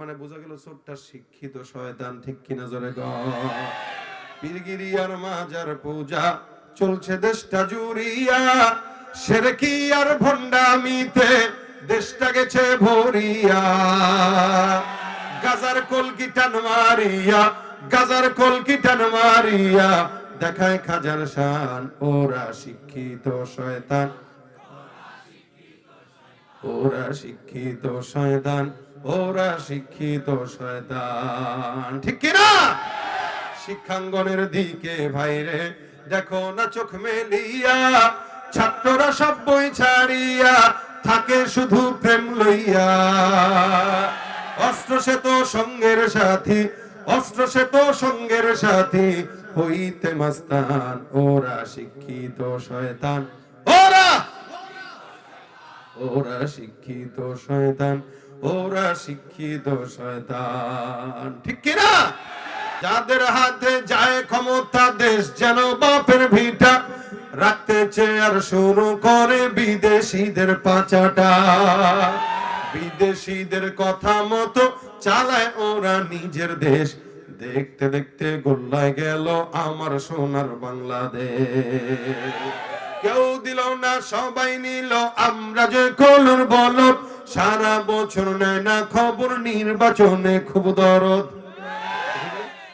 মানে বোঝা গেল চোরটা শিক্ষিত শয়তান ঠিক কিনা জোরে গ। পীরগিরি মাজার পূজা, চলছে দেশটা জুড়িয়া, সেরকি আর ভণ্ডামিতে দেশটা গেছে ভরিয়া। গাজার কলকি টান মারিয়া, গাজার কলকি টান মারিয়া, দেখায় খাজার শান, ওরা শিক্ষিত শয়তান। ওরা শিক্ষিত শয়তান। ওরা শিক্ষিত শয়তান। ঠিক কিনা? শিক্ষাঙ্গনের দিকে ভাইরে, দেখো না চোখ মেলিয়া, ছাত্ররা সব বই ছাড়িয়া থাকে শুধু প্রেম লইয়া। অস্ত্র সে তো সঙ্গের সাথী, অস্ত্র সে তো সঙ্গের সাথী, হইতে মাস্তান, ওরা শিক্ষিত শয়তান। ওরা! ওরা শিক্ষিত শয়তান। ওরা শিক্ষিত শয়তান। ঠিক কিনা? যাদের হাতে যায় ক্ষমতা, দেশ যেন বাপের ভিটা রাখতে চেয়ার শুরু করে বিদেশিদের পাচাটা। বিদেশিদের কথা মতো চালায় ওরা নিজের দেশ। দেখতে দেখতে গোল্লায় গেল আমার সোনার বাংলাদেশ। কেউ দিল না, সবাই নিল, আমরা যে কলুর বল সারা বছর নেয় না খবর, নির্বাচনে খুব দরদ।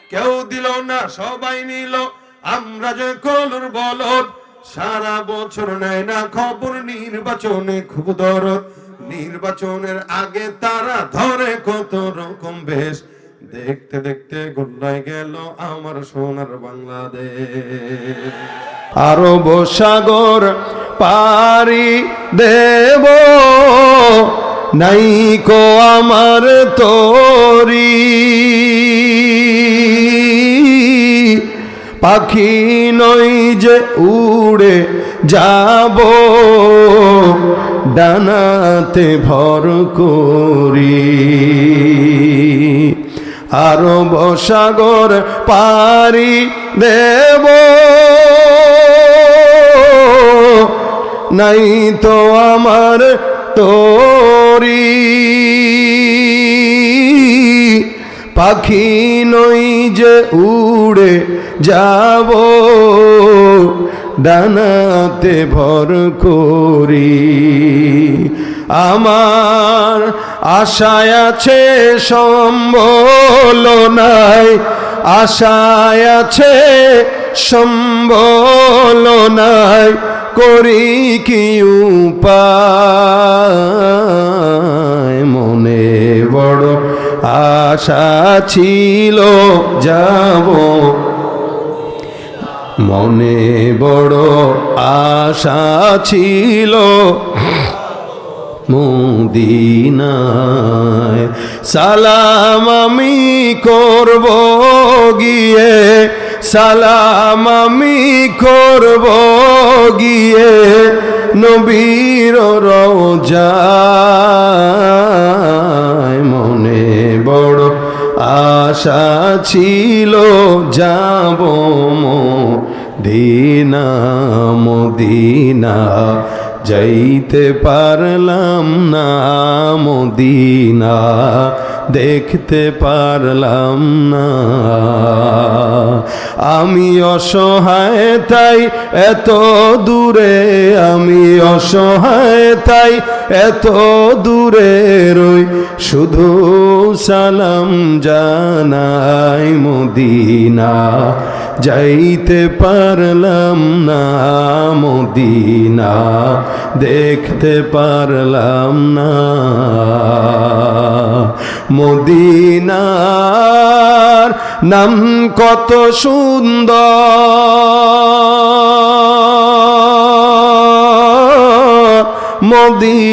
কেউ দিল না, সবাই নিল, আমরা যে কলুর বলদ। সারা বছর নেয় না খবর, নির্বাচনে খুব দরদ। নির্বাচনের আগে তারা ধরে কত রকম বেশ। দেখতে দেখতে গোল্লায় গেল আমার সোনার বাংলাদেশ। আরব সাগর পারি দেব। নাইকো আমার তোরি। পাখি নই যে উড়ে যাব, ডানাতে ভর করি। আরব সাগর পারি দেব। নাই তো আমার তোরি। পাখি নই যে উড়ে যাব, ডানাতে ভর করি। আমার আশায় আছে সম্বল নাই, আশায় আছে সম্বল নাই করি কি উপায়? মনে বড় আশা ছিল, যাব। মনে বড় আশা ছিল, মদিনায় সালাম আমি করব গিয়ে। সালাম আমি করব গিয়ে নবীর রোজায় মনে বড় আশা ছিল, যাব দিনা মদিনা যাইতে পারলাম না মদিনা দেখতে পারলাম না। আমি অসহায় তাই এত দূরে। আমি অসহায় তাই এত দূরে রই শুধু সালাম জানাই মদিনা। যাইতে পারলাম না মদিনা, দেখতে পারলাম না মদিনার নাম কত সুন্দর, মদিনা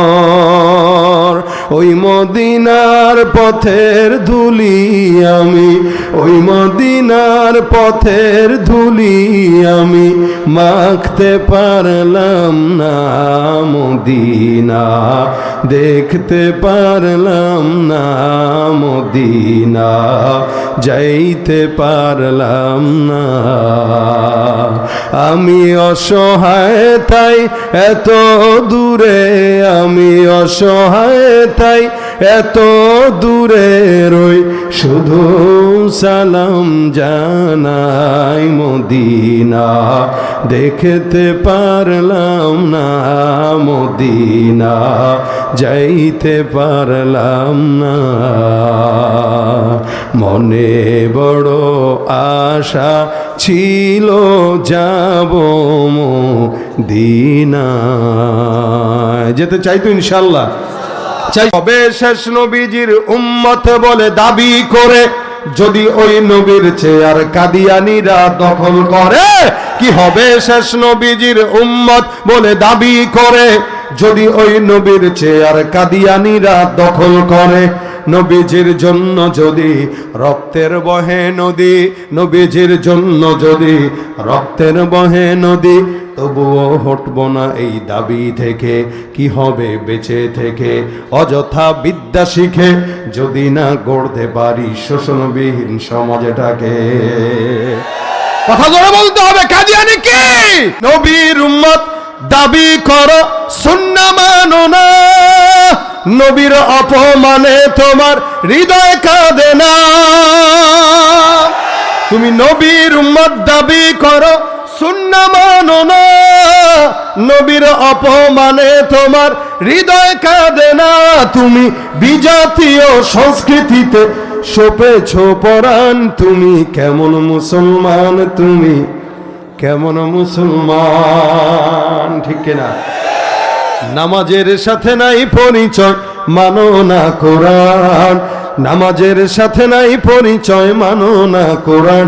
ওই মদিনার পথের ধুলি আমি ওই মদিনার পথের ধুলি আমি মাখতে পারলাম না, মদিনা। দেখতে পারলাম না, মদিনা। যাইতে পারলাম না। আমি অসহায় তাই এত দূরে, আমি অসহায় তাই এত দূরে রই শুধু সালাম জানাই মদিনা। দেখতে পারলাম না মদিনা, যাইতে পারলাম না। মনে বড় আশা ছিল, যাব দিনা যেতে চাইতো ইনশাল্লাহ চাই। হবে শেষ নবীজির উম্মত বলে দাবি করে, যদি ওই নবীর চেয়ার কাদিয়ানিরা দখল করে, কি হবে শেষ নবীজির উম্মত বলে দাবি করে, যদি ওই নবীর চেয়ার কাদিয়ানিরা দখল করে, নবীজির জন্য যদি রক্তের বহে নদী, নবীজির জন্য যদি রক্তের বহে নদী তবুও হটব না এই দাবি থেকে। কি হবে বেঁচে থেকে? অযথা বিদ্যা শিখে যদি না গড়তে পারি শোষণবিহীন সমাজটাকে। কথা ধরে বলতে হবে কাদিয়ানি কি? নবীর উম্মত, দাবি করো শূন্য মানো না। নবীর অপমানে তোমার হৃদয় কাঁদে না। তুমি নবীর উম্মত, দাবি করো শূন্য মানো না। নবীর অপমানে তোমার হৃদয় কাঁদে না। তুমি বিজাতীয় সংস্কৃতিতে সোপেছ পরাণ। তুমি কেমন মুসলমান, তুমি কেমন মুসলমান, ঠিক না নামাজের সাথে নাই পরিচয়, মানো না কোরআন। নামাজের সাথে নাই পরিচয়, মানো না কোরআন।